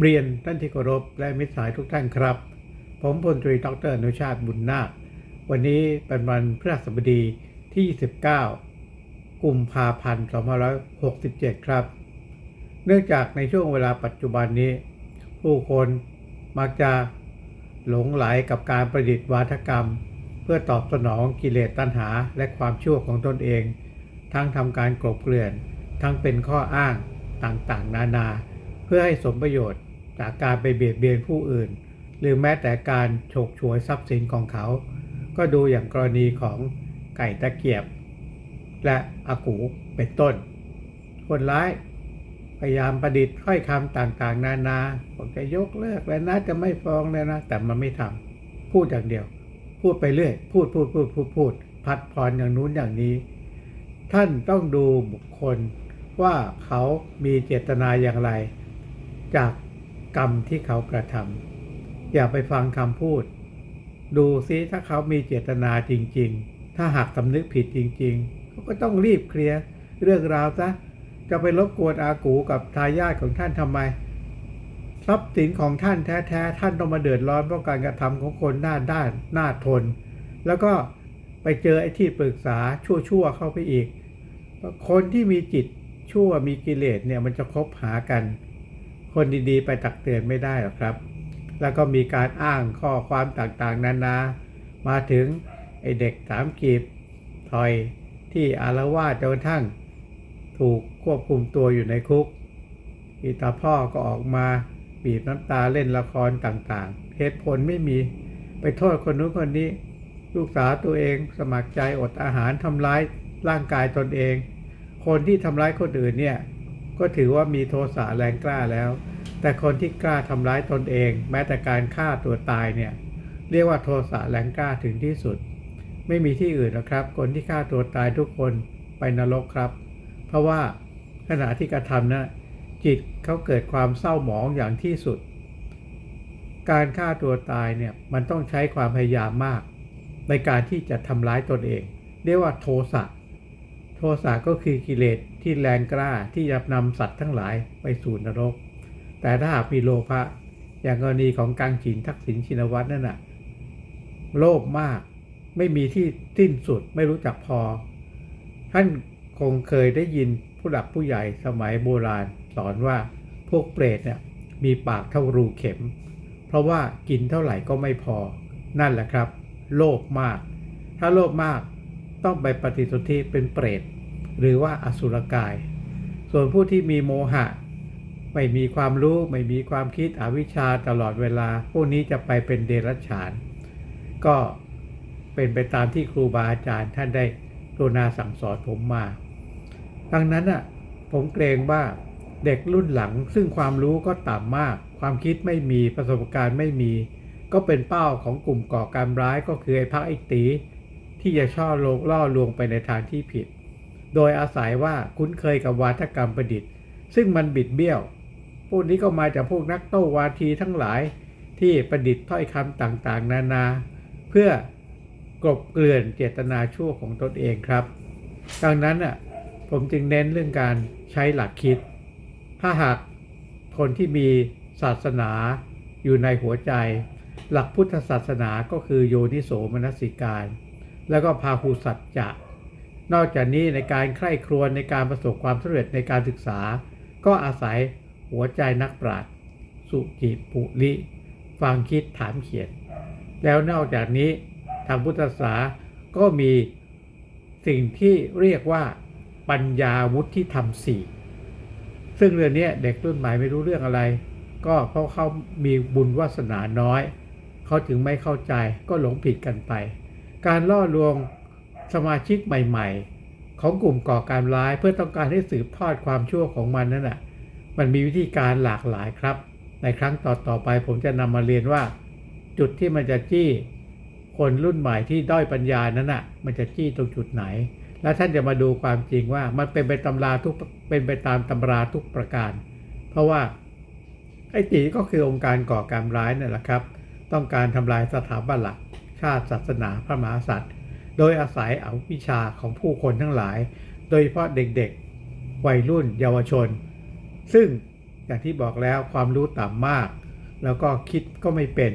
เรียนท่านที่เคารพและมิตรสายทุกท่านครับ ผมพลตรีดรอนุชาติบุญนาค วันนี้เป็นวันพฤหัสบดีที่ 19 กุมภาพันธ์2567 ครับ เนื่องจากในช่วงเวลาปัจจุบันนี้ ผู้คนมักจะหลงไหลกับการประดิษฐ์วาทกรรม เพื่อตอบสนองกิเลสตัณหาและความชั่วของตนเอง ทั้งทำการกลบเกลื่อน ทั้งเป็นข้ออ้างต่างๆ นานา เพื่อให้สมประโยชน์ จากการไปเบียดเบียนผู้อื่น หรือแม้แต่การฉกฉวยทรัพย์สินของเขา ก็ดูอย่างกรณีของไก่ตะเกียบ และอากูเป็นต้น คนร้ายพยายามประดิษฐ์ถ้อยคำต่างๆ นานาบอกจะยกเลิกแล้วนะจะไม่ฟ้องแล้วนะ แต่มันไม่ทำพูดอย่างเดียว พูดไปเรื่อย พูดพูดพูดพูดพูดพัดพรอย่างนู้นอย่างนี้ ท่านต้องดูบุคคลว่าเขามีเจตนาอย่างไร จาก กรรมที่เขากระทำอย่าไปฟังคำพูด ดูซิถ้าเขามีเจตนาจริง ๆ ถ้าหากสำนึกผิดจริง ๆ เขาก็ต้องรีบเคลียร์เรื่องราวซะจะไปรบกวนอากูกับทายาทของท่านทำไม ทรัพย์สินของท่านแท้ๆ ท่านต้องมาเดือดร้อนเพราะการกระทำของคนหน้าด้านหน้าทน แล้วก็ไปเจอไอ้ที่ปรึกษาชั่วๆเข้าไปอีก คนที่มีจิตชั่วมีกิเลสเนี่ยมันจะคบหากัน คนดีๆ ไปตักเตือนไม่ได้หรอกครับ แล้วก็มีการอ้างข้อความต่างๆ นานามาถึงไอเด็กสามกีบถอยที่อารวาสจนกระทั่ง ถูกควบคุมตัวอยู่ในคุก อีตาพ่อก็ออกมาบีบน้ำตาเล่นละครต่างๆเหตุผลไม่มีไปโทษคนนู้นคนนี้ ลูกสาวตัวเองสมัครใจอดอาหารทำร้ายร่างกายตนเอง คนที่ทำร้ายคนอื่นเนี่ย ก็ถือว่ามีโทสะแรงกล้าแล้ว แต่คนที่กล้าทำร้ายตนเอง แม้แต่การฆ่าตัวตายเนี่ยเรียกว่าโทสะแรงกล้าถึงที่สุด ไม่มีที่อื่นหรอกครับ คนที่ฆ่าตัวตายทุกคนไปนรกครับ เพราะว่าขณะที่กระทำนะจิตเขาเกิดความเศร้าหมองอย่างที่สุด การฆ่าตัวตายเนี่ยมันต้องใช้ความพยายามมาก ในการที่จะทำร้ายตนเอง เรียกว่าโทสะ โทสะก็คือกิเลสที่แรงกล้าที่จะนำสัตว์ทั้งหลายไปสู่นรก แต่ถ้าหากมีโลภะอย่างกรณีของกังฉินทักษิณชินวัตรนั่นน่ะโลภมากไม่มีที่สิ้นสุดไม่รู้จักพอ ท่านคงเคยได้ยินผู้หลักผู้ใหญ่สมัยโบราณสอนว่าพวกเปรตเนี่ยมีปากเท่ารูเข็ม เพราะว่ากินเท่าไหร่ก็ไม่พอ นั่นแหละครับ โลภมาก ถ้าโลภมาก ต้องไปปฏิสนธิเป็นเปรต หรือว่าอสุรกาย ส่วนผู้ที่มีโมหะ ไม่มีความรู้ไม่มีความคิดอวิชชาตลอดเวลา พวกนี้จะไปเป็นเดรัจฉาน ก็เป็นไปตามที่ครูบาอาจารย์ท่านได้กรุณาสั่งสอนผมมา ดังนั้นอะผมเกรงว่าเด็กรุ่นหลังซึ่งความรู้ก็ต่ำมาก ความคิดไม่มีประสบการณ์ไม่มี ก็เป็นเป้าของกลุ่มก่อการร้ายก็คือไอ้พักไอ้ตี ที่จะช่อลกล่อลวงไปในทางที่ผิด โดยอาศัยว่าคุ้นเคยกับวาทกรรมประดิษฐ์ ซึ่งมันบิดเบี้ยว พวกนี้ก็มาจากพวกนักโต้วาทีทั้งหลายที่ประดิษฐ์ถ้อยคำต่างๆ นานา เพื่อกลบเกลื่อนเจตนาชั่วของตนเองครับ ดังนั้นอะผมจึงเน้นเรื่องการใช้หลักคิด ถ้าหากคนที่มีศาสนาอยู่ในหัวใจ หลักพุทธศาสนาก็คือโยนิโสมนสิการ แล้วก็พาหุสัจจะ นอกจากนี้ในการใคร่ครวญในการประสบความสำเร็จในการศึกษา ก็อาศัยหัวใจนักปราชญ์สุจิปุริฟังคิดถามเขียน แล้วนอกจากนี้ทางพุทธศาสนาก็มีสิ่งที่เรียกว่าปัญญาวุฒิธรรมสี่ซึ่งเรื่องนี้เด็กรุ่นใหม่ไม่รู้เรื่องอะไร ก็เพราะเขามีบุญวาสนาน้อย เขาถึงไม่เข้าใจก็หลงผิดกันไป การล่อลวงสมาชิกใหม่ ๆ ของกลุ่มก่อการร้ายเพื่อต้องการให้สืบทอดความชั่วของมันนั่นแหะมันมีวิธีการหลากหลายครับ ในครั้งต่อๆไปผมจะนำมาเรียนว่า จุดที่มันจะจี้ คนรุ่นใหม่ที่ด้อยปัญญานั้นอะ มันจะจี้ตรงจุดไหน แล้วท่านจะมาดูความจริงว่ามันเป็นไปตำราทุกเป็นไปตามตำราทุกประการ เพราะว่าไอ้ตีก็คือองค์การก่อการร้ายนั่นแหละครับ ต้องการทำลายสถาบันหลัก ชาติศาสนาพระมหากษัตริย์ โดยอาศัยเอาวิชาของผู้คนทั้งหลาย โดยเฉพาะเด็กๆ วัยรุ่นเยาวชน ซึ่งอย่างที่บอกแล้วความรู้ต่ำมาก แล้วก็คิดก็ไม่เป็น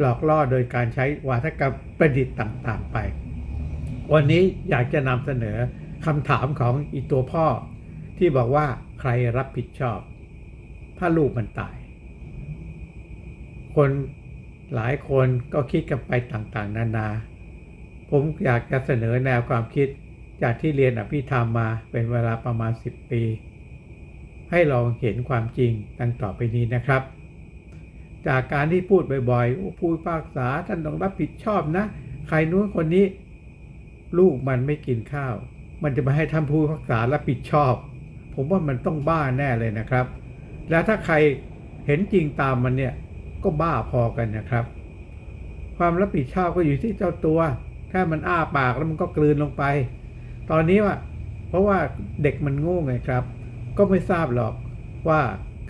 หลอกล่อโดยการใช้วาทกรรมประดิษฐ์ต่างๆไป วันนี้อยากจะนำเสนอคำถามของอีตัวพ่อ ที่บอกว่าใครรับผิดชอบ ถ้าลูกมันตาย คน หลายคนก็คิดกันไปต่างๆ นานา ผมอยากจะเสนอแนวความคิดจากที่เรียนอภิธรรมมาเป็นเวลาประมาณ 10 ปี ให้ลองเห็นความจริงดังต่อไปนี้นะครับ จากการที่พูดบ่อยๆโอ้ผู้พิพากษาท่านต้องรับผิดชอบนะ ใครนู้นคนนี้ ลูกมันไม่กินข้าว มันจะมาให้ท่านผู้พิพากษารับผิดชอบ ผมว่ามันต้องบ้าแน่เลยนะครับ แล้วถ้าใครเห็นจริงตามมันเนี่ย ก็บ้าพอกันนะครับ ความรับผิดชอบก็อยู่ที่เจ้าตัว ถ้ามันอ้าปากแล้วมันก็กลืนลงไป ตอนนี้ว่า เพราะว่าเด็กมันโง่ไงครับ ก็ไม่ทราบหรอกว่า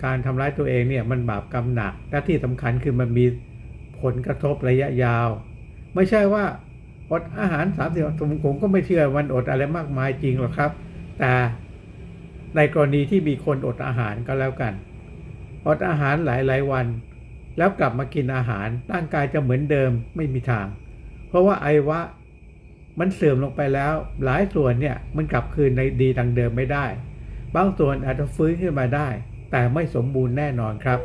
การทำร้ายตัวเองเนี่ยมันบาปกรรมหนัก และที่สำคัญคือมันมีผลกระทบระยะยาว ไม่ใช่ว่าอดอาหารสามสิบผมผมก็ไม่เชื่อมันอดอะไรมากมายจริงหรอกครับ แต่ในกรณีที่มีคนอดอาหารก็แล้วกัน อดอาหารหลายๆวัน แล้วกลับมากินอาหารร่างกายจะเหมือนเดิมไม่มีทาง เพราะว่าไอวะมันเสื่อมลงไปแล้ว หลายส่วนเนี่ยมันกลับคืนในดีดังเดิมไม่ได้ บางส่วนอาจจะฟื้นขึ้นมาได้ แต่ไม่สมบูรณ์แน่นอนครับ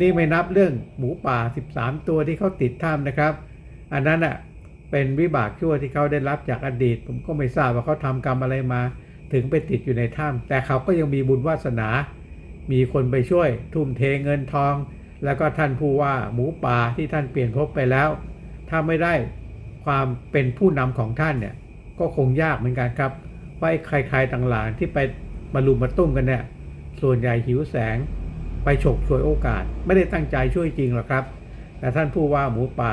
นี่ไม่นับเรื่องหมูป่า 13 ตัวที่เขาติดถ้ำนะครับ อันนั้นอะเป็นวิบากชั่วที่เขาได้รับจากอดีต ผมก็ไม่ทราบว่าเขาทำกรรมอะไรมา ถึงไปติดอยู่ในถ้ำแต่เขาก็ยังมีบุญวาสนา มีคนไปช่วย ทุ่มเทเงินทอง แล้วก็ท่านผู้ว่าหมูป่าที่ท่านเปลี่ยนภพไปแล้ว ถ้าไม่ได้ความเป็นผู้นำของท่านเนี่ยก็คงยากเหมือนกันครับว่าไอ้ใครๆต่างๆที่ไปมาลุมมาตุ้มกันเนี่ยส่วนใหญ่หิวแสง ไปฉกฉวยโอกาส ไม่ได้ตั้งใจช่วยจริงหรอกครับ แต่ท่านผู้ว่าหมูป่า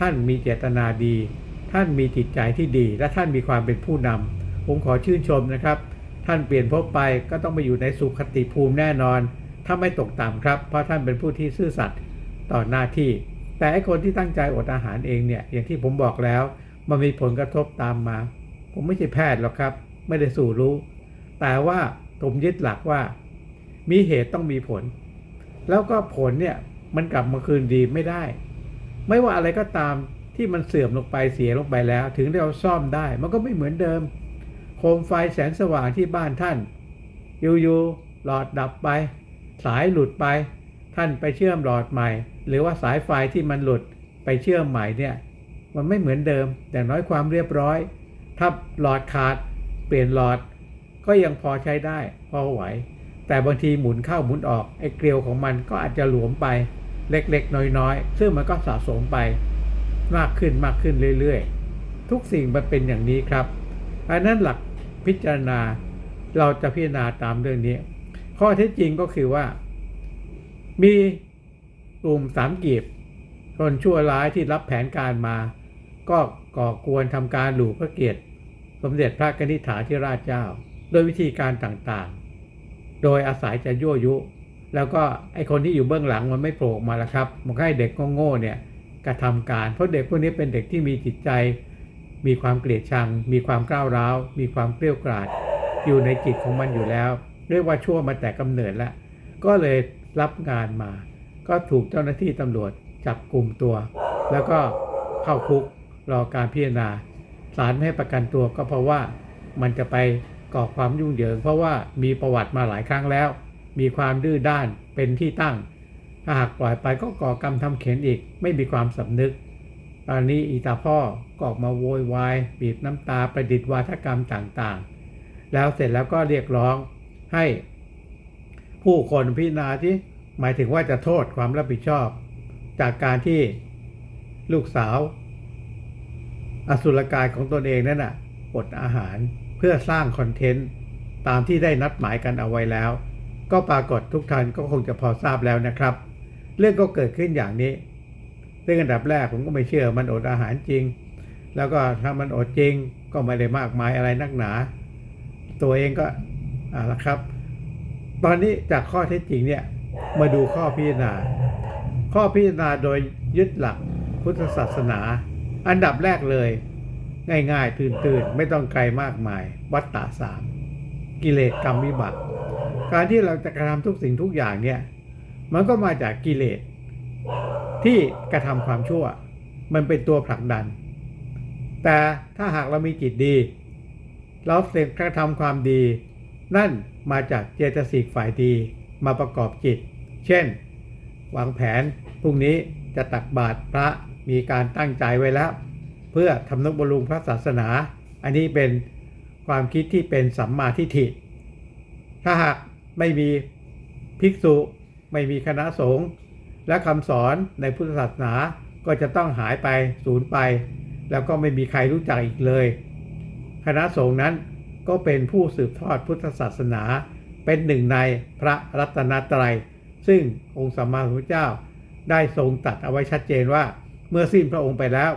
ท่านมีเจตนาดี ท่านมีจิตใจที่ดี และท่านมีความเป็นผู้นำผมขอชื่นชมนะครับ ท่านเปลี่ยนภพไปก็ต้องไปอยู่ในสุขติภูมิแน่นอน ถ้าไม่ตกต่ำครับ เพราะท่านเป็นผู้ที่ซื่อสัตย์ต่อหน้าที่ แต่ไอ้คนที่ตั้งใจอดอาหารเองเนี่ยอย่างที่ผมบอกแล้ว มันมีผลกระทบตามมา ผมไม่ใช่แพทย์หรอกครับ ไม่ได้สู่รู้ แต่ว่าผมยึดหลักว่า มีเหตุต้องมีผล แล้วก็ผลเนี่ยมันกลับมาคืนดีไม่ได้ ไม่ว่าอะไรก็ตามที่มันเสื่อมลงไปเสียลงไปแล้ว ถึงเราซ่อมได้ มันก็ไม่เหมือนเดิม โคมไฟแสงสว่างที่บ้านท่าน อยู่ๆหลอดดับไป สายหลุดไป ท่านไปเชื่อมหลอดใหม่ หรือว่าสายไฟที่มันหลุดไปเชื่อมใหม่เนี่ยมันไม่เหมือนเดิมแต่น้อยความเรียบร้อย ถ้าหลอดขาดเปลี่ยนหลอด ก็ยังพอใช้ได้พอไหว แต่บางทีหมุนเข้าหมุนออกไอ้เกลียวของมันก็อาจจะหลวมไปเล็กๆ น้อยๆ ซึ่งมันก็สะสมไป มากขึ้นมากขึ้นเรื่อยๆ ทุกสิ่งมันเป็นอย่างนี้ครับอันนั้นหลักพิจารณาเราจะพิจารณาตามเรื่องนี้ ข้อเท็จจริงก็คือว่า มีกลุ่มสามกีบคนชั่วร้ายที่รับแผนการมา ก็ก่อกวนทำการหลู่พระเกียรติ สมเด็จพระกนิษฐาธิราชเจ้าโดยวิธีการต่างๆ โดยอาศัยจะยั่วยุ แล้วก็ไอคนที่อยู่เบื้องหลังมันไม่โผล่ออกมาแล้วครับ มันให้เด็กโง่ๆเนี่ยกระทำการ เพราะเด็กพวกนี้เป็นเด็กที่มีจิตใจ มีความเกลียดชัง มีความก้าวร้าว มีความเกลี้ยวกราดอยู่ในจิตของมันอยู่แล้ว เรียกว่าชั่วมาแต่กำเนิดแล้วก็เลยรับงานมา ก็ถูกเจ้าหน้าที่ตำรวจจับกลุ่มตัว แล้วก็เข้าคุกรอการพิจารณาศาลไม่ให้ประกันตัวก็เพราะว่ามันจะไปก่อความยุ่งเหยิง เพราะว่ามีประวัติมาหลายครั้งแล้ว มีความดื้อด้านเป็นที่ตั้ง ถ้าหากปล่อยไปก็ก่อกรรมทำเข็นอีก ไม่มีความสำนึกตอนนี้อีตาพ่อก็ออกมาโวยวายบีบน้ำตาประดิษฐ์วาทกรรมต่างๆ แล้วเสร็จแล้วก็เรียกร้อง ให้ผู้คนพิจารณาที่หมายถึงว่าจะโทษความรับผิดชอบ จากการที่ลูกสาว อสุรกายของตนเองนั่นน่ะอดอาหารเพื่อสร้างคอนเทนต์ตามที่ได้นัดหมายกันเอาไว้แล้ว ก็ปรากฏทุกท่านก็คงจะพอทราบแล้วนะครับ เรื่องก็เกิดขึ้นอย่างนี้ซึ่งอันดับแรกผมก็ไม่เชื่อมันอดอาหารจริง แล้วก็ถ้ามันอดจริงก็ไม่ได้มากมายอะไรนักหนา ตัวเองก็ อ่าละครับ ตอนนี้จากข้อเท็จจริงเนี่ยมาดูข้อพิจารณา ข้อพิจารณาโดยยึดหลักพุทธศาสนา อันดับแรกเลย ง่ายๆ ตื่นๆ ไม่ต้องไกลมากมาย วัตตาสามกิเลสกรรมวิบัติการที่เราจะกระทำทุกสิ่งทุกอย่างเนี่ย มันก็มาจากกิเลส ที่กระทำความชั่ว มันเป็นตัวผลักดัน แต่ถ้าหากเรามีจิตดี เราเสร็จกระทำความดี นั่นมาจากเจตสิกฝ่ายดีมาประกอบจิต เช่น วางแผนพรุ่งนี้จะตักบาตรพระมีการตั้งใจไว้แล้ว เพื่อทำนุบำรุงพระศาสนา อันนี้เป็นความคิดที่เป็นสัมมาทิฏฐิ ถ้าหากไม่มีภิกษุ ไม่มีคณะสงฆ์และคำสอนในพุทธศาสนาก็จะต้องหายไปสูญไป แล้วก็ไม่มีใครรู้จักอีกเลย คณะสงฆ์นั้น ก็เป็นผู้สืบทอดพุทธศาสนา เป็นหนึ่งในพระรัตนตรัย ซึ่งองค์สัมมาสัมพุทธเจ้าได้ทรงตัดเอาไว้ชัดเจนว่า เมื่อสิ้นพระองค์ไปแล้ว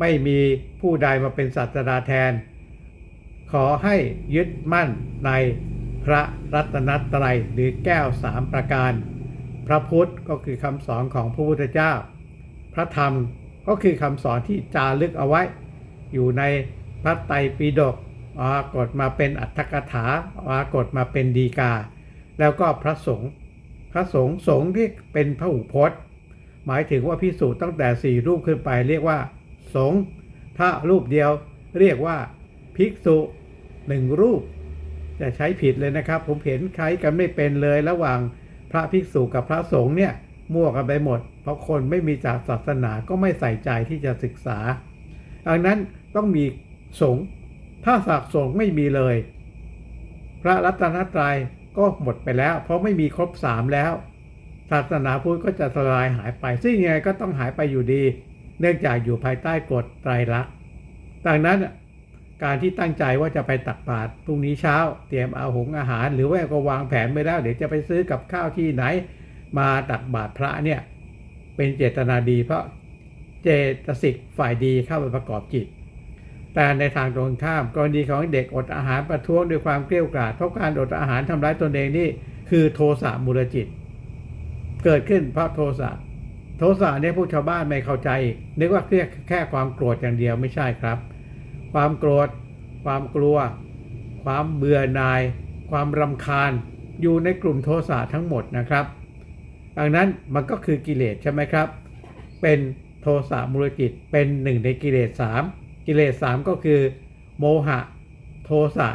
ไม่มีผู้ใดมาเป็นศาสดาแทน ขอให้ยึดมั่นในพระรัตนตรัยหรือแก้วสามประการ พระพุทธก็คือคำสอนของพระพุทธเจ้า พระธรรมก็คือคำสอนที่จารึกเอาไว้ อยู่ในพระไตรปิฎก ปรากฏมาเป็นอัตถกถาปรากฏมาเป็นดีกา แล้วก็พระสงฆ์พระสงฆ์สงฆ์ที่เป็นพระอุพจน์ หมายถึงว่าพิสูจน์ตั้งแต่สี่รูปขึ้นไปเรียกว่า สงฆ์ถ้ารูปเดียวเรียกว่าภิกษุหนึ่งรูปจะใช้ผิดเลยนะครับ ผมเห็นใช้กันไม่เป็นเลยระหว่างพระภิกษุกับพระสงฆ์เนี่ยมั่วกันไปหมด เพราะคนไม่มีจากศาสนาก็ไม่ใส่ใจที่จะศึกษาดังนั้นต้องมีสงฆ์ ถ้าศาสสงไม่มีเลย พระรัตนตรัยก็หมดไปแล้ว เพราะไม่มีครบสามแล้ว ศาสนาพุทธก็จะสลายหายไป ซึ่งยังไงก็ต้องหายไปอยู่ดี เนื่องจากอยู่ภายใต้กฎไตรลักษณ์ดังนั้นการที่ตั้งใจว่าจะไปตักบาตรพรุ่งนี้เช้า เตรียมเอาหงอาหาร หรือว่าก็วางแผนไปแล้วเดี๋ยวจะไปซื้อกับข้าวที่ไหน มาตักบาตรพระเนี่ยเป็นเจตนาดีเพราะเจตสิกฝ่ายดีเข้าไปประกอบจิต แต่ในทางตรงข้ามกรณีของเด็กอดอาหารประท้วงด้วยความเกลี้ยกล่อมเพราะการอดอาหารทำร้ายตนเองนี่คือโทสะมูลจิต เกิดขึ้นเพราะโทสะโทสะเนี่ยพวกชาวบ้านไม่เข้าใจนึกว่าเรียกแค่ความโกรธอย่างเดียวไม่ใช่ครับ ความโกรธ ความกลัว ความเบื่อหน่าย ความรำคาญ อยู่ในกลุ่มโทสะทั้งหมดนะครับ ดังนั้นมันก็คือกิเลสใช่ไหมครับ เป็นโทสะมูลจิตเป็นหนึ่งในกิเลสสาม กิเลสสามก็คือ โมหะ โทสะ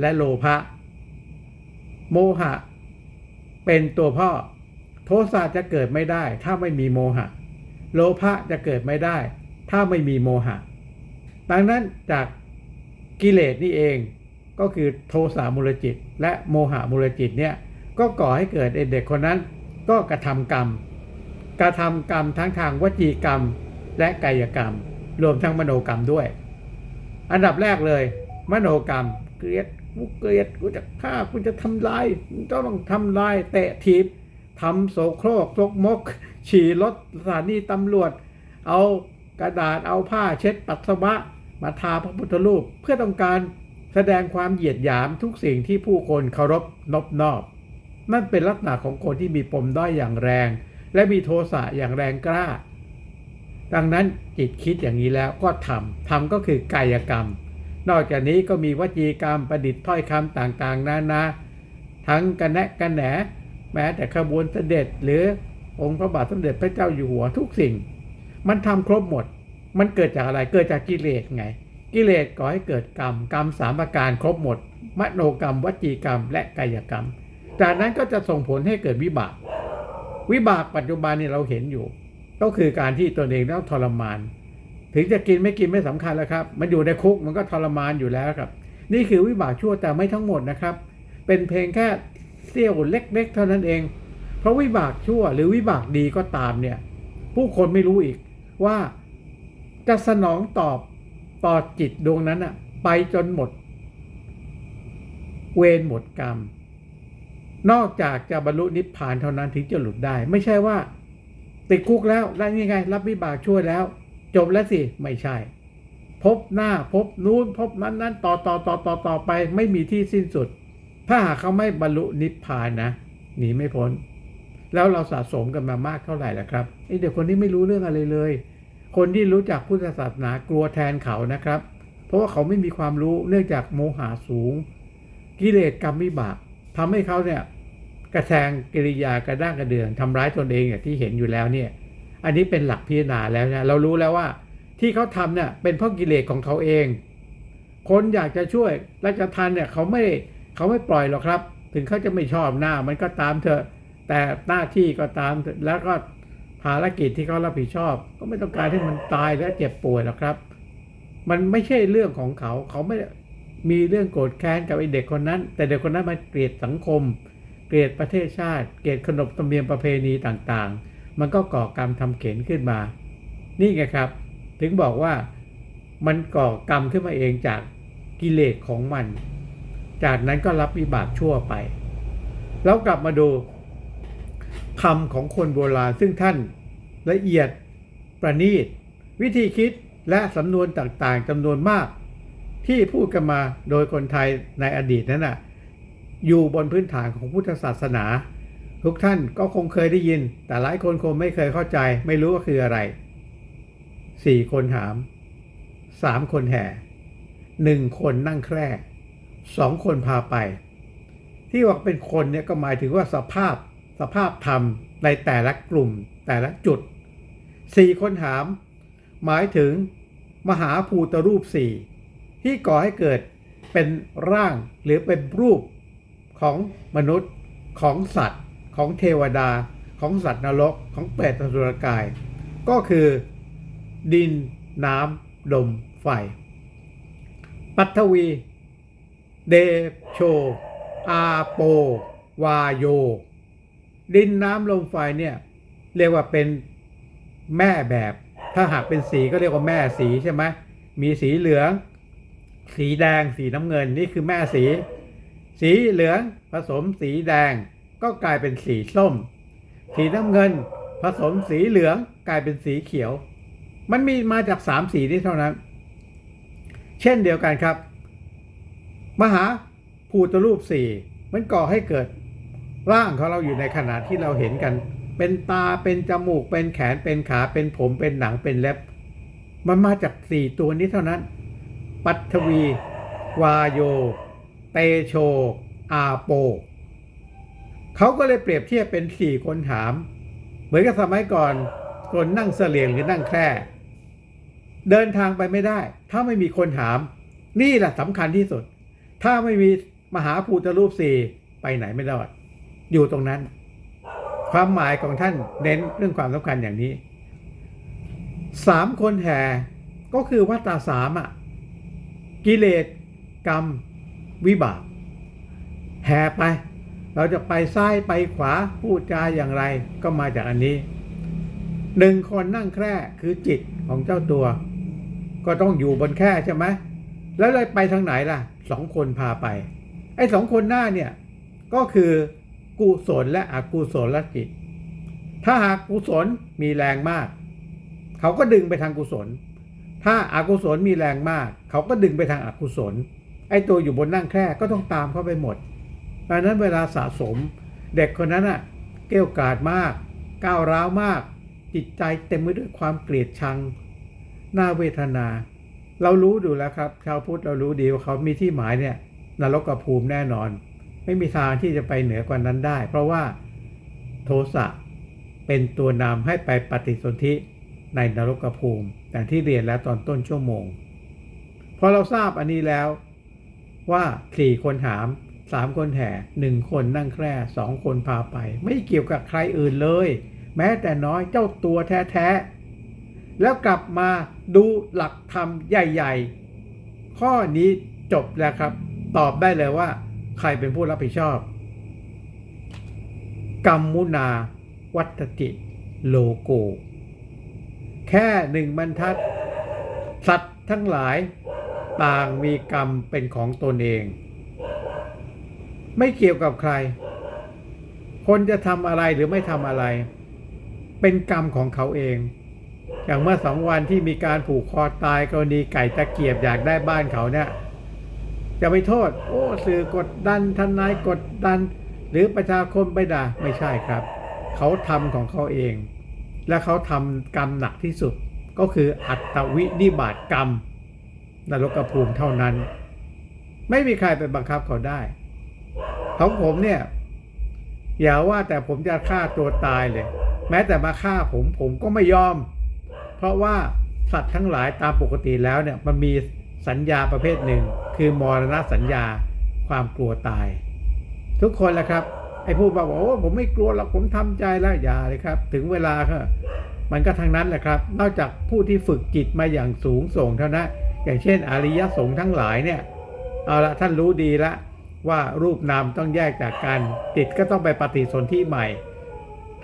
และโลภะ โมหะ เป็นตัวพ่อ โทสะจะเกิดไม่ได้ ถ้าไม่มีโมหะ โลภะจะเกิดไม่ได้ ถ้าไม่มีโมหะ ดังนั้นจากกิเลสนี่เองก็คือโทสะมูลจิต และโมหะมูลจิตเนี่ยก็ก่อให้เกิดเด็กคนนั้นก็กระทำกรรม กระทำกรรมทั้งทางวจีกรรมและกายกรรม รวมทั้งมโนกรรมด้วย อันดับแรกเลย มโนกรรมเกลียดกูเกลียดกูจะฆ่ากูจะทำลายกูต้องทำลายเตะทีบทำโสโครกซกมก ฉี่รถสถานีตำรวจ เอากระดาษเอาผ้าเช็ดปัสสาวะมาทาพระพุทธรูป เพื่อต้องการแสดงความเหยียดหยามทุกสิ่งที่ผู้คนเคารพนบนอบนั่นเป็นลักษณะของคนที่มีปมด้อยอย่างแรง และมีโทสะอย่างแรงกล้า ดังนั้นจิตคิดอย่างนี้แล้วก็ทำทำก็คือกายกรรม นอกจากนี้ก็มีวจีกรรมประดิษฐ์ถ้อยคำต่างๆ นานาทั้งกันแนะกันแหนแม้แต่ขบวนเสด็จหรือองค์พระบาทสมเด็จพระเจ้าอยู่หัวทุกสิ่ง มันทำครบหมด มันเกิดจากอะไรเกิดจากกิเลสไง กิเลสก่อให้เกิดกรรมกรรมสามประการครบหมด มโนกรรม วจีกรรม และกายกรรม จากนั้นก็จะส่งผลให้เกิดวิบาก วิบากปัจจุบันนี่เราเห็นอยู่ ก็คือการที่ตนเองต้องทรมาน ถึงจะกินไม่กินไม่สำคัญแล้วครับ มันอยู่ในคุกมันก็ทรมานอยู่แล้วครับ นี่คือวิบากชั่วแต่ไม่ทั้งหมดนะครับ เป็นเพียงแค่เสี้ยวเล็ก ๆ เท่านั้นเอง เพราะวิบากชั่วหรือวิบากดีก็ตามเนี่ย ผู้คนไม่รู้อีกว่าจะสนองตอบต่อจิตดวงนั้นอะไปจนหมด เวรหมดกรรม นอกจากจะบรรลุนิพพานเท่านั้นถึงจะหลุดได้ ไม่ใช่ว่า ติดคุกแล้วแล้วนี่ไง รับวิบากช่วยแล้ว จบแล้วสิ ไม่ใช่ พบหน้าพบนู้นพบนั้นนั้นต่อต่อต่อต่อต่อไป ไม่มีที่สิ้นสุด ถ้าหากเขาไม่บรรลุนิพพานนะหนีไม่พ้น แล้วเราสะสมกันมามากเท่าไหร่ล่ะครับไอเด็กคนนี้ไม่รู้เรื่องอะไรเลย คนที่รู้จักพุทธศาสนากลัวแทนเขานะครับ เพราะว่าเขาไม่มีความรู้เนื่องจากโมหะสูง กิเลสกรรมวิบากทำให้เขาเนี่ย กระแสงกิริยากระด้างกระเดืองทำร้ายตนเองอย่างที่เห็นอยู่แล้วเนี่ย อันนี้เป็นหลักพิจารณาแล้วนะเรารู้แล้วว่าที่เขาทำเนี่ยเป็นเพราะกิเลสของเขาเอง คนอยากจะช่วยราชทันเนี่ยเขาไม่เขาไม่ปล่อยหรอกครับ ถึงเขาจะไม่ชอบหน้ามันก็ตามเถอะ แต่หน้าที่ก็ตามเถอะแล้วก็ภารกิจที่เขารับผิดชอบ ก็ไม่ต้องการให้มันตายและเจ็บป่วยหรอกครับ มันไม่ใช่เรื่องของเขาเขาไม่ได้มีเรื่องโกรธแค้นกับไอ้เด็กคนนั้น แต่เด็กคนนั้นมันเกลียดสังคม เกลียดประเทศชาติ เกลียดขนบธรรมเนียมประเพณีต่างๆ มันก็ก่อกรรมทำเข็นขึ้นมา นี่ไงครับ ถึงบอกว่ามันก่อกรรมขึ้นมาเองจากกิเลสของมัน จากนั้นก็รับวิบากชั่วไป แล้วกลับมาดูคำของคนโบราณซึ่งท่านละเอียดประณีต วิธีคิดและสำนวนต่างๆจำนวนมาก ที่พูดกันมาโดยคนไทยในอดีตนั้นน่ะ อยู่บนพื้นฐานของพุทธศาสนา ทุกท่านก็คงเคยได้ยิน แต่หลายคนคงไม่เคยเข้าใจ ไม่รู้ว่าคืออะไรสี่คนหามสามคนแห่หนึ่งคนนั่งแคร่สองคนพาไป ที่ว่าเป็นคนเนี่ยก็หมายถึงว่าสภาพสภาพธรรมในแต่ละกลุ่มแต่ละจุดสี่คนหาม หมายถึงมหาภูตรูปสี่ที่ก่อให้เกิดเป็นร่างหรือเป็นรูป ของมนุษย์ของสัตว์ ของเทวดา ของสัตว์นรกของเปรตอสุรกาย ก็คือดินน้ำลมไฟ ปัทวี เดโช อาโป วาโย ดินน้ำลมไฟเนี่ย เรียกว่าเป็นแม่แบบ ถ้าหากเป็นสีก็เรียกว่าแม่สีใช่ไหมมีสีเหลือง สีแดงสีน้ำเงินนี่คือแม่สี สีเหลืองผสมสีแดง ก็กลายเป็นสีส้ม สีน้ำเงิน ผสมสีเหลืองกลายเป็นสีเขียว มันมีมาจากสามสีนี้เท่านั้น เช่นเดียวกันครับ มหาภูตรูปสี่มันก่อให้เกิดร่างของเราอยู่ในขณะที่เราเห็นกัน เป็นตาเป็นจมูก เป็นแขนเป็นขาเป็นผมเป็นหนังเป็นเล็บ มันมาจากสี่ตัวนี้เท่านั้น ปัทวี วาโย เตโช อาโป เขาก็เลยเปรียบเทียบเป็นสี่คนหาม เหมือนกับสมัยก่อนคนนั่งเสลียงหรือนั่งแคร่เดินทางไปไม่ได้ ถ้าไม่มีคนหาม นี่แหละสำคัญที่สุด ถ้าไม่มีมหาภูตรูปสี่ไปไหนไม่ได้อยู่ตรงนั้น ความหมายของท่านเน้นเรื่องความสำคัญอย่างนี้สามคนแห่ก็คือวัตตาสามอะ กิเลสกรรม วิบากแห่ไป เราจะไปซ้ายไปขวาพูดจาอย่างไรก็มาจากอันนี้หนึ่งคนนั่งแคร่คือจิตของเจ้าตัว ก็ต้องอยู่บนแคร่ใช่ไหมแล้วเลยไปทางไหนล่ะสองคนพาไป ไอ้สองคนหน้าเนี่ย ก็คือกุศลและอกุศลจิต ถ้าหากกุศลมีแรงมาก เขาก็ดึงไปทางกุศล ถ้าอากุศลมีแรงมาก เขาก็ดึงไปทางอกุศล ไอ้ตัวอยู่บนนั่งแคร่ก็ต้องตามเข้าไปหมดดังนั้นเวลาสะสม เด็กคนนั้นอะเกี้ยวกาดมาก ก้าวร้าวมาก จิตใจเต็มไปด้วยความเกลียดชังน่าเวทนา เรารู้ดูแล้วครับ ชาวพุทธเรารู้ดีว่าเขามีที่หมายเนี่ยนรกกับภูมิแน่นอน ไม่มีทางที่จะไปเหนือกว่านั้นได้ เพราะว่าโทสะเป็นตัวนำให้ไปปฏิสนธิในนรกภูมิแต่ที่เรียนแล้วตอนต้นชั่วโมง พอเราทราบอันนี้แล้ว ว่าสี่คนหามสามคนแห่หนึ่งคนนั่งแคร่สองคนพาไป ไม่เกี่ยวกับใครอื่นเลย แม้แต่น้อยเจ้าตัวแท้ๆ แล้วกลับมาดูหลักธรรมใหญ่ ๆ ข้อนี้จบแล้วครับ ตอบได้เลยว่า ใครเป็นผู้รับผิดชอบ กรรมมุนา วัตติโลโก แค่หนึ่งบรรทัด สัตว์ทั้งหลาย ต่างมีกรรมเป็นของตนเอง ไม่เกี่ยวกับใคร คนจะทำอะไรหรือไม่ทำอะไร เป็นกรรมของเขาเอง อย่างเมื่อสองวันที่มีการผูกคอตายกรณีไก่ตะเกียบอยากได้บ้านเขาเนี่ยจะไปโทษ โอ้สื่อกดดันทนายกดดัน หรือประชาคมไปด่าไม่ใช่ครับ เขาทำของเขาเอง และเขาทำกรรมหนักที่สุดก็คืออัตวินิบาตกรรม นรกภูมิเท่านั้น ไม่มีใครไปบังคับเขาได้ ของผมเนี่ย อย่าว่าแต่ผมจะฆ่าตัวตายเลย แม้แต่มาฆ่าผมผมก็ไม่ยอม เพราะว่าสัตว์ทั้งหลายตามปกติแล้วเนี่ยมันมีสัญญาประเภทหนึ่ง คือมรณะสัญญาความกลัวตาย ทุกคนแหละครับไอ้ผู้บอกว่าโอ้ผมไม่กลัวหรอกผมทำใจแล้วอย่าเลยครับ ถึงเวลาก็มันก็ทางนั้นแหละครับ นอกจากผู้ที่ฝึกจิตมาอย่างสูงส่งเท่านั้น อย่างเช่น อริยสงฆ์ทั้งหลายเนี่ยเอาละท่านรู้ดีละว่ารูปนามต้องแยกจากกันจิตก็ต้องไปปฏิสนธิใหม่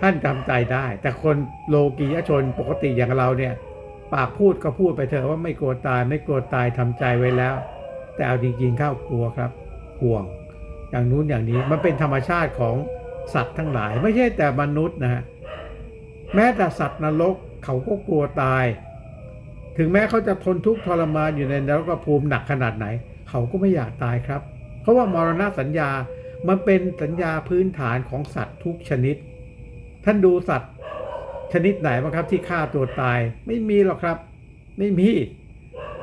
ท่านจำใจได้ แต่คนโลกียชนปกติอย่างเราเนี่ยปากพูดก็พูดไปเถอะว่าไม่กลัวตาย ไม่กลัวตายทำใจไว้แล้ว แต่เอาจริงๆเข้ากลัวครับห่วง อย่างนู้นอย่างนี้มันเป็นธรรมชาติของสัตว์ทั้งหลาย ไม่ใช่แต่มนุษย์นะฮะแม้แต่สัตว์นรกเขาก็กลัวตาย ถึงแม้เขาจะทนทุกข์ทรมานอยู่ในนรกภูมิหนักขนาดไหน เขาก็ไม่อยากตายครับ เพราะว่ามรณะสัญญามันเป็นสัญญาพื้นฐานของสัตว์ทุกชนิด ท่านดูสัตว์ชนิดไหนบ้างครับที่ฆ่าตัวตายไม่มีหรอกครับ ไม่มี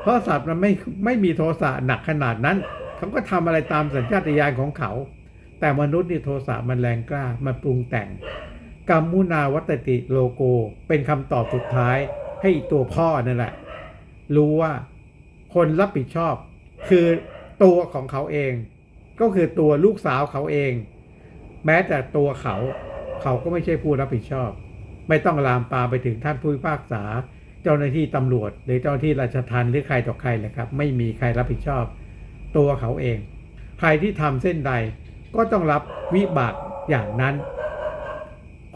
เพราะสัตว์มันไม่ไม่มีโทสะหนักขนาดนั้น เขาก็ทำอะไรตามสัญชาตญาณของเขา แต่มนุษย์นี่โทสะมันแรงกล้ามันปรุงแต่งกรรมมุนาวัตติโลโก เป็นคำตอบสุดท้ายให้ตัวพ่อนั่นแหละ รู้ว่าคนรับผิดชอบคือตัวของเขาเอง ก็คือตัวลูกสาวเขาเอง แม้แต่ตัวเขาเขาก็ไม่ใช่ผู้รับผิดชอบ ไม่ต้องลามปาไปถึงท่านผู้พิพากษา เจ้าหน้าที่ตำรวจ หรือเจ้าหน้าที่ราชทัณฑ์หรือใครต่อใครเลยครับ ไม่มีใครรับผิดชอบ ตัวเขาเอง ใครที่ทำเส้นใดก็ต้องรับวิบากอย่างนั้น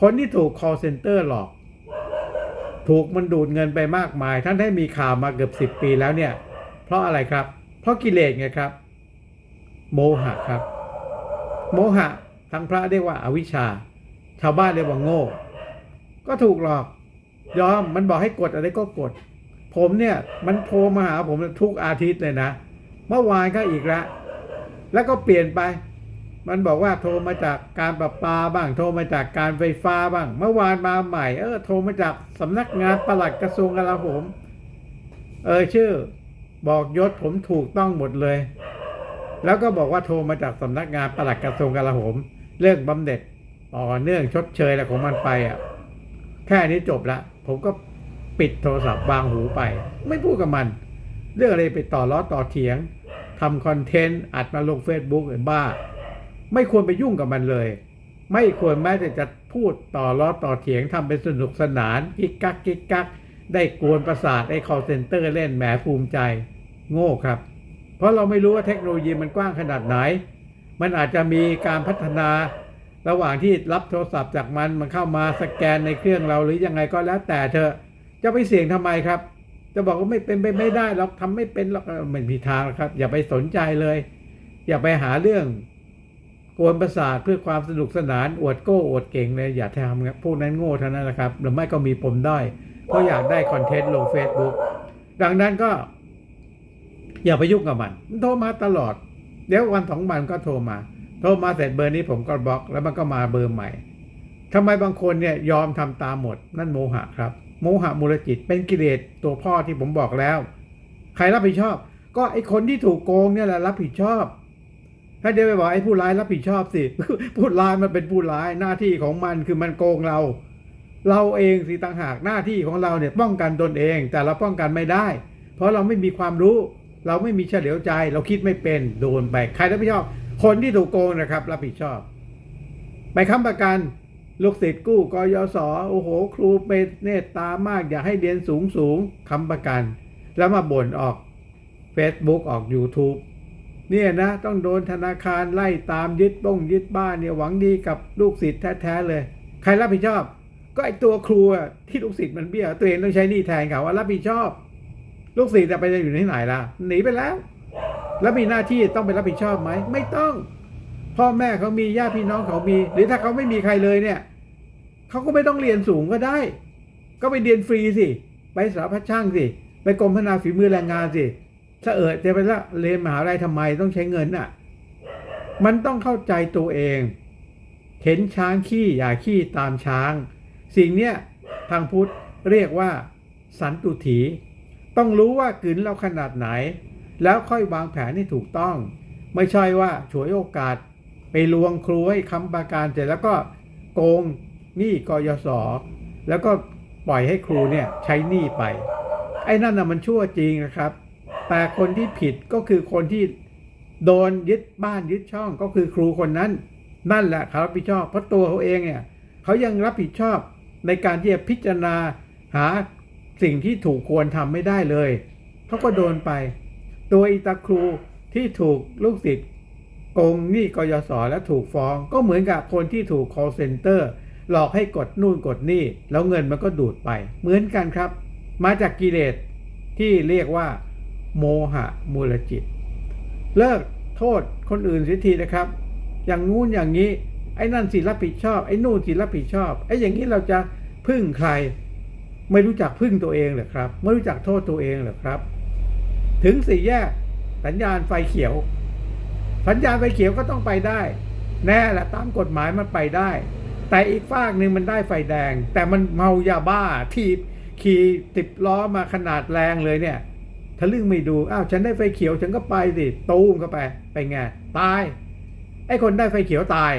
คนที่ถูก call center หลอก ถูกมันดูดเงินไปมากมาย ท่านได้มีข่าวมาเกือบสิบปีแล้วเนี่ย เพราะอะไรครับ เพราะกิเลสไงครับ โมหะครับ โมหะทั้งพระเรียกว่าอาวิชชา ชาวบ้านเรียกว่าโง่ ก็ถูกหลอก ยอมมันบอกให้กดอะไรก็กด ผมเนี่ยมันโทรมาหาผมทุกอาทิตย์เลยนะ เมื่อวานก็อีกล้วแล้วก็เปลี่ยนไป มันบอกว่าโทรมาจากการประปาบ้าง โทรมาจากการไฟฟ้าบ้าง เมื่อวานมาใหม่ เออโทรมาจากสำนักงานปลัดกระทรวงกลาโหม เออชื่อ บอกยศผมถูกต้องหมดเลย แล้วก็บอกว่าโทรมาจากสำนักงานปลัดกระทรวงกลาโหม เรื่องบำเหน็จต่อเนื่องชดเชยอะไรของมันไปอะ แค่นี้จบละ ผมก็ปิดโทรศัพท์วางหูไป ไม่พูดกับมัน เรื่องอะไรไปต่อล้อต่อเถียงทำคอนเทนต์อัดมาลง Facebook หรือบ้า ไม่ควรไปยุ่งกับมันเลย ไม่ควรแม้แต่จะพูดต่อล้อต่อเถียงทำเป็นสนุกสนานกิ๊กกักกิ๊กกักได้กวนประสาทไอ้ call center เล่นแหมภูมิใจ โง่ครับ เพราะเราไม่รู้ว่าเทคโนโลยีมันกว้างขนาดไหน มันอาจจะมีการพัฒนา ระหว่างที่รับโทรศัพท์จากมันมันเข้ามาสแกนในเครื่องเราหรือยังไงก็แล้วแต่เธอะจะไปเสี่ยงทำไมครับ จะบอกว่าไม่เป็นไปไม่ได้หรอกทำไม่เป็นหรอกเออไม่มีทางครับ อย่าไปสนใจเลย อย่าไปหาเรื่อง กวนประสาทเพื่อความสนุกสนานอวดโก้อวดเก่งเลยอย่าทำครับพวกนั้นโง่เท่านั้นแหละครับ หรือไม่ก็มีปมด้อยเพราะอยากได้คอนเทนต์ลง Facebook ดังนั้นก็ อย่าไปยุ่งกับมัน โทรมาตลอด เดี๋ยววันสองวันก็โทรมา โทรมาเสร็จเบอร์นี้ผมก็บล็อก แล้วมันก็มาเบอร์ใหม่ทำไมบางคนเนี่ยยอมทำตามหมด นั่นโมหะครับ โมหะมูลจิตเป็นกิเลสตัวพ่อที่ผมบอกแล้ว ใครรับผิดชอบ ก็ไอคนที่ถูกโกงเนี่ยแหละรับผิดชอบ ถ้าเดี๋ยวไปบอกไอ้ผู้ร้ายรับผิดชอบสิ ผู้ร้ายมันเป็นผู้ร้ายหน้าที่ของมันคือมันโกงเรา เราเองสิต่างหากหน้าที่ของเราเนี่ยป้องกันตนเอง แต่เราป้องกันไม่ได้ เพราะเราไม่มีความรู้ เราไม่มีเฉลียวใจ เราคิดไม่เป็นโดนไปใครรับผิดชอบ คนที่ถูกโกงนะครับ รับผิดชอบ ไปค้ำประกันลูกศิษย์กู้กยศโอ้โห ครูเป็นเนตตามาก อยากให้เรียนสูงสูงค้ำประกัน แล้วมาบ่นออก Facebook ออก YouTube เนี่ยนะต้องโดนธนาคารไล่ตามยึดบ้งยึดบ้านเนี่ยหวังดีกับลูกศิษย์แท้ๆเลย ใครรับผิดชอบ ก็ไอตัวครูอะที่ลูกศิษย์มันเบี้ยตัวเองต้องใช้หนี้แทนเขาว่ารับผิดชอบ ลูกศิษย์จะไปจะอยู่ที่ไหนล่ะหนีไปแล้ว แล้วมีหน้าที่ต้องไปรับผิดชอบไหมไม่ต้อง พ่อแม่เขามีญาติพี่น้องเขามี หรือถ้าเขาไม่มีใครเลยเนี่ยเขาก็ไม่ต้องเรียนสูงก็ได้ ก็ไปเรียนฟรีสิไปสารพัดช่างสิไปกรมพัฒนาฝีมือแรงงานสิ ถ้าเอิดจะไปละเรียนมหาลัยทำไมต้องใช้เงินน่ะ มันต้องเข้าใจตัวเอง เห็นช้างขี้อย่าขี้ตามช้าง สิ่งเนี้ยทางพุทธเรียกว่า สันตุถี ต้องรู้ว่ากลืนเราขนาดไหน แล้วค่อยวางแผนให้ถูกต้อง ไม่ใช่ว่าฉวยโอกาส ไปลวงครูให้ค้ำประกันเสร็จแล้วก็โกงหนี้กยศแล้วก็ปล่อยให้ครูเนี่ยใช้หนี้ไป ไอ้นั่นน่ะมันชั่วจริงนะครับ แต่คนที่ผิดก็คือคนที่โดนยึดบ้านยึดช่องก็คือครูคนนั้น นั่นแหละเขารับผิดชอบเพราะตัวเขาเองเนี่ยเขายังรับผิดชอบในการที่จะพิจารณาหาสิ่งที่ถูกควรทำไม่ได้เลยเขาก็โดนไปตัวอีตาครูที่ถูกลูกศิษย์โกงหนี้กยศและถูกฟ้อง ก็เหมือนกับคนที่ถูก call center หลอกให้กดนู่นกดนี่ แล้วเงินมันก็ดูดไป เหมือนกันครับ มาจากกิเลสที่เรียกว่า โมหะมูลจิต เลิกโทษคนอื่นเสียทีนะครับ อย่างงู้นอย่างนี้ ไอ้นั่นสิรับผิดชอบ ไอ้นู่นสิรับผิดชอบ ไอ้อย่างนี้เราจะพึ่งใคร ไม่รู้จักพึ่งตัวเองเหรอครับ ไม่รู้จักโทษตัวเองเหรอครับ ถึงสี่แยกสัญญาณไฟเขียว สัญญาณไฟเขียวก็ต้องไปได้ แน่แหละตามกฎหมายมันไปได้ แต่อีกฝากหนึ่งมันได้ไฟแดง แต่มันเมายาบ้าทีบขี่ติดล้อมาขนาดแรงเลยเนี่ย ทะลึ่งไม่ดู อ้าวฉันได้ไฟเขียวฉันก็ไปสิตูมเข้าไป ไปไงตาย ไอ้คนได้ไฟเขียวตาย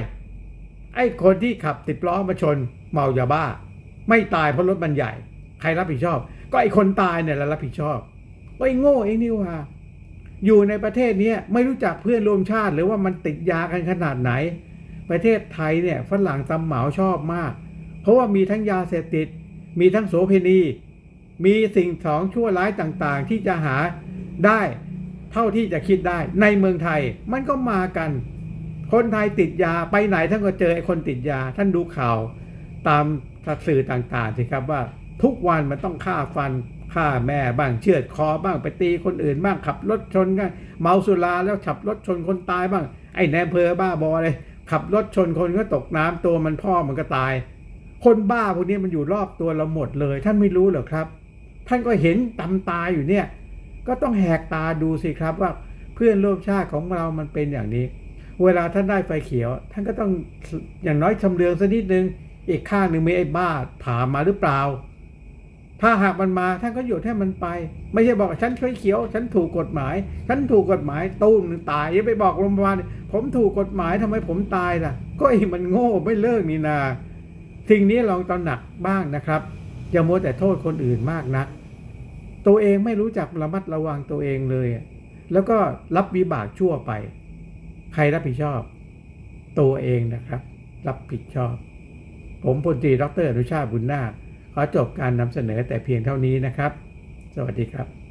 ไอ้คนที่ขับติดล้อมาชน เมายาบ้า ไม่ตายเพราะรถมันใหญ่ ใครรับผิดชอบ ก็ไอ้คนตายเนี่ยแหละรับผิดชอบไอ้โง่เองนี่ว่าอยู่ในประเทศนี้ไม่รู้จักเพื่อนร่วมชาติหรือว่ามันติดยากันขนาดไหน ประเทศไทยเนี่ยฝรั่งตำเหมาชอบมาก เพราะว่ามีทั้งยาเสพติด มีทั้งโสเพณี มีสิ่งของชั่วร้ายต่างๆ ที่จะหาได้เท่าที่จะคิดได้ในเมืองไทยมันก็มากัน คนไทยติดยาไปไหนท่านก็เจอไอ้คนติดยา ท่านดูข่าวตามสื่อต่างๆสิครับว่าทุกวันมันต้องฆ่าฟันฆ่าแม่บ้างเชือดคอบ้างไปตีคนอื่นบ้างขับรถชนกันเมาสุราแล้วขับรถชนคนตายบ้าง ไอ้แนมเพอบ้าบอเลย ขับรถชนคนก็ตกน้ำตัวมันพ่อมันก็ตาย คนบ้าพวกนี้มันอยู่รอบตัวเราหมดเลย ท่านไม่รู้เหรอครับ ท่านก็เห็นตำตาอยู่เนี่ย ก็ต้องแหกตาดูสิครับว่าเพื่อนร่วมชาติของเรามันเป็นอย่างนี้ เวลาท่านได้ไฟเขียว ท่านก็ต้องอย่างน้อยชำเลืองสักนิดนึง อีกข้างหนึ่งมีไอ้บ้าผ่ามาหรือเปล่า ถ้าหากมันมาท่านก็หยุดให้มันไป ไม่ใช่บอกฉันไฟเขียว ฉันถูกกฎหมาย ฉันถูกกฎหมายตู้มหนึ่งตายอย่าไปบอกโรงพยาบาลผมถูกกฎหมายทำไมผมตายล่ะ ก็ไอ้มันโง่ไม่เลิกนี่นาสิ่งนี้ลองตระหนักบ้างนะครับ อย่ามัวแต่โทษคนอื่นมากนัก ตัวเองไม่รู้จักระมัดระวังตัวเองเลย แล้วก็รับวิบากชั่วไป ใครรับผิดชอบ ตัวเองนะครับ รับผิดชอบ ผมพลตรีดรอนุชาบุญนาคขอจบการนำเสนอแต่เพียงเท่านี้นะครับ สวัสดีครับ